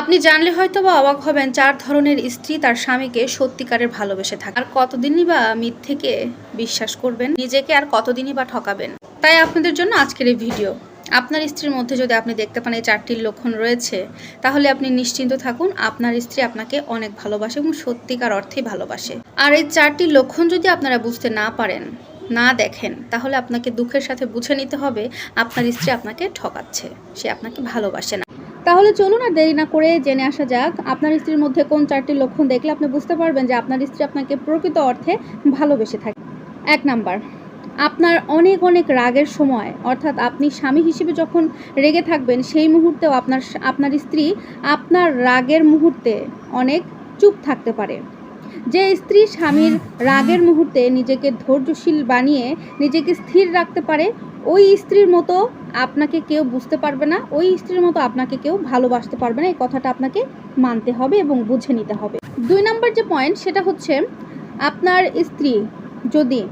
আপনি জানলে হয়তো বা অবাক হবেন চার ধরনের স্ত্রী তার স্বামীকে সত্যিকারের ভালোবেসে থাকে আর কতদিনই বা মিথ্যেকে বিশ্বাস করবেন? নিজেকে আর কতদিনই বা ঠকাবেন? তাই আপনাদের জন্য আজকের এই ভিডিও। আপনার স্ত্রীর মধ্যে যদি আপনি দেখতে পান এই চারটির লক্ষণ রয়েছে, তাহলে আপনি নিশ্চিন্ত থাকুন, আপনার স্ত্রী আপনাকে অনেক ভালোবাসে এবং সত্যিকার অর্থেই ভালোবাসে। আর এই চারটি লক্ষণ যদি আপনারা বুঝতে না পারেন, না দেখেন, তাহলে আপনাকে দুঃখের সাথে বুঝে নিতে হবে, আপনার স্ত্রী আপনাকে ঠকাচ্ছে, সে আপনাকে ভালোবাসে না। তাহলে চলুন আর দেরি না করে জেনে আসা যাক, আপনার স্ত্রীর মধ্যে কোন চারটি লক্ষণ দেখলে আপনি বুঝতে পারবেন যে আপনার স্ত্রী আপনাকে প্রকৃত অর্থে ভালোবেসে থাকে। এক নাম্বার, আপনার অনেক অনেক রাগের সময়, অর্থাৎ আপনি স্বামী হিসেবে যখন রেগে থাকবেন, সেই মুহূর্তেও আপনার আপনার স্ত্রী আপনার রাগের মুহূর্তে অনেক চুপ থাকতে পারে। যে স্ত্রী স্বামীর রাগের মুহূর্তে নিজেকে ধৈর্যশীল বানিয়ে নিজেকে স্থির রাখতে পারে ওই স্ত্রীর মতো আপনাকে কেউ বুঝতে পারবে না, ওই স্ত্রীর মতো আপনাকে কেউ ভালোবাসতে পারবে না, এই কথাটা আপনাকে মানতে হবে এবং বুঝে নিতে হবে। দুই নম্বর যে পয়েন্ট সেটা হচ্ছে আপনার স্ত্রী যদি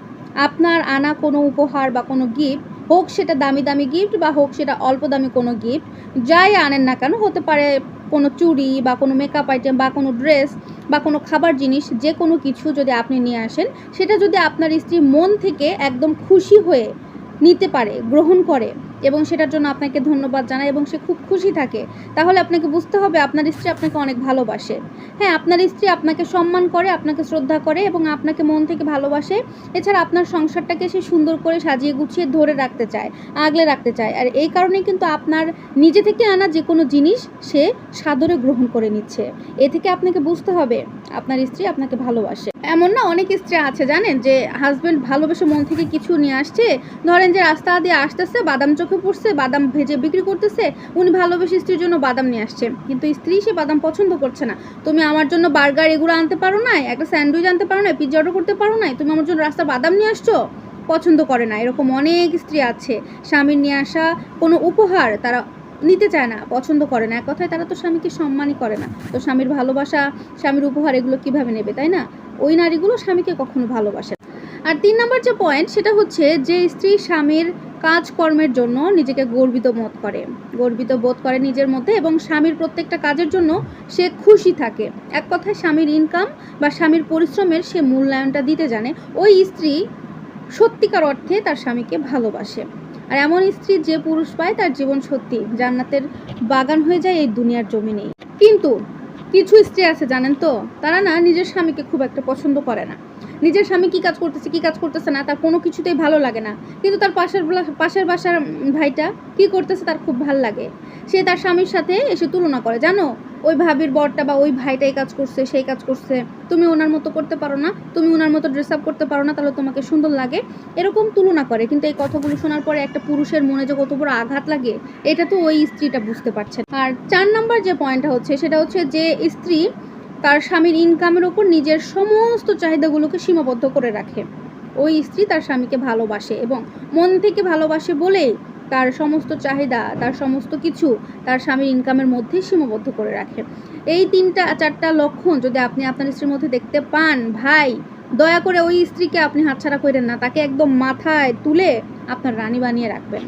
আপনার আনা কোনো উপহার বা কোনো গিফট হোক সেটা দামি দামি গিফট বা হোক সেটা অল্প দামি কোনো গিফট যাই আনেন না কেন, হতে পারে কোনো চুড়ি বা কোনো মেকআপ আইটেম বা কোনো ড্রেস বা কোনো খাবার জিনিস, যে কোনো কিছু যদি আপনি নিয়ে আসেন, সেটা যদি আপনার স্ত্রী মন থেকে একদম খুশি হয়ে নিতে পারে, গ্রহণ করে এবং সেটার জন্য আপনাকে ধন্যবাদ জানায় এবং সে খুব খুশি থাকে। তাহলে আপনাকে বুঝতে হবে আপনার স্ত্রী আপনাকে অনেক ভালোবাসে। হ্যাঁ আপনার স্ত্রী আপনাকে সম্মান করে, আপনাকে শ্রদ্ধা করে এবং আপনাকে মন থেকে ভালোবাসে। এছাড়া আপনার সংসারটাকে সে সুন্দর করে সাজিয়ে গুছিয়ে ধরে রাখতে চায়, আগলে রাখতে চায়। আর এই কারণেই কিন্তু আপনার নিজে থেকে আনা যে কোনো জিনিস সে সাদরে গ্রহণ করে নিচ্ছে। এ থেকে আপনাকে বুঝতে হবে আপনার স্ত্রী আপনাকে ভালোবাসে। এমন না, অনেক স্ত্রী আছে জানেন যে হাজবেন্ড ভালোবেসে মন থেকে কিছু নিয়ে আসছে। ধরেন যে রাস্তা দিয়ে আসতেছে, বাদাম চোখে পড়ছে, বাদাম ভেজে বিক্রি করতেছে, উনি ভালোবেসে স্ত্রীর জন্য বাদাম নিয়ে আসছে। কিন্তু স্ত্রী সে বাদাম পছন্দ করছে না। তুমি আমার জন্য বার্গার এগুলো আনতে পারো না একটা স্যান্ডউইচ আনতে পারো না পিৎজা অর্ডার করতে পারো না তুমি আমার জন্য রাস্তা বাদাম নিয়ে আসছো? পছন্দ করে না। এরকম অনেক স্ত্রী আছে। স্বামীর নিয়ে আসা কোনো উপহার তারা নিতে চায় না, পছন্দ করে না। এক কথায় তারা তো স্বামীকে সম্মানই করে না। তো স্বামীর ভালোবাসা, স্বামীর উপহার এগুলো কীভাবে নেবে, তাই না? ওই নারীগুলো স্বামীকে কখনো ভালোবাসে আর তিন নম্বর যে পয়েন্ট সেটা হচ্ছে যে স্ত্রী স্বামীর কাজকর্মের জন্য নিজেকে গর্বিত বোধ করে। গর্বিত বোধ করে নিজের মধ্যে এবং স্বামীর প্রত্যেকটা কাজের জন্য সে খুশি থাকে। এক কথায় স্বামীর ইনকাম বা স্বামীর পরিশ্রমের সে মূল্যায়নটা দিতে জানে। ওই স্ত্রী সত্যিকার অর্থে তার স্বামীকে ভালোবাসে। আর এমন স্ত্রী যে পুরুষ পায়, তার জীবন সত্যি। জান্নাতের বাগান হয়ে যায় এই দুনিয়ার জমিনেই। কিন্তু কিছু স্ত্রী আছে জানেন তো? তারা না নিজের স্বামীকে খুব একটা পছন্দ করে না। নিজের স্বামী কি কাজ করতেছে, কি কাজ করতেছে না, তার কোনো কিছুতেই ভালো লাগে না। কিন্তু তার পাশের পাশের বাসার ভাইটা কি করতেছে তার খুব ভালো লাগে। সে তার স্বামীর সাথে এসে তুলনা করে। জানো? ওই ভাবির বরটা বা ওই ভাইটা এই কাজ করছে, সেই কাজ করছে। তুমি ওনার মতো করতে পারো না, তুমি ওনার মতো ড্রেস আপ করতে পারো না, তাহলে তোমাকে সুন্দর লাগে। এরকম তুলনা করে। কিন্তু এই কথাগুলো শোনার পরে একটা পুরুষের মনে যে কত বড় আঘাত লাগে, এটা তো ওই স্ত্রীটা বুঝতে পারছে আর চার নাম্বার যে পয়েন্টটা হচ্ছে, সেটা হচ্ছে যে স্ত্রী তার স্বামীর ইনকামের ওপর নিজের সমস্ত চাহিদাগুলোকে সীমাবদ্ধ করে রাখে। ওই স্ত্রী তার স্বামীকে ভালোবাসে এবং মন থেকে ভালোবাসে বলেই তার সমস্ত চাহিদা, তার সমস্ত কিছু তার স্বামীর ইনকামের মধ্যেই সীমাবদ্ধ করে রাখে। এই তিনটা, চারটা লক্ষণ যদি আপনি আপনার স্ত্রীর মধ্যে দেখতে পান, ভাই, দয়া করে ওই স্ত্রীকে আপনি হাতছাড়া করেন না। তাকে একদম মাথায় তুলে আপনার রানী বানিয়ে রাখবেন।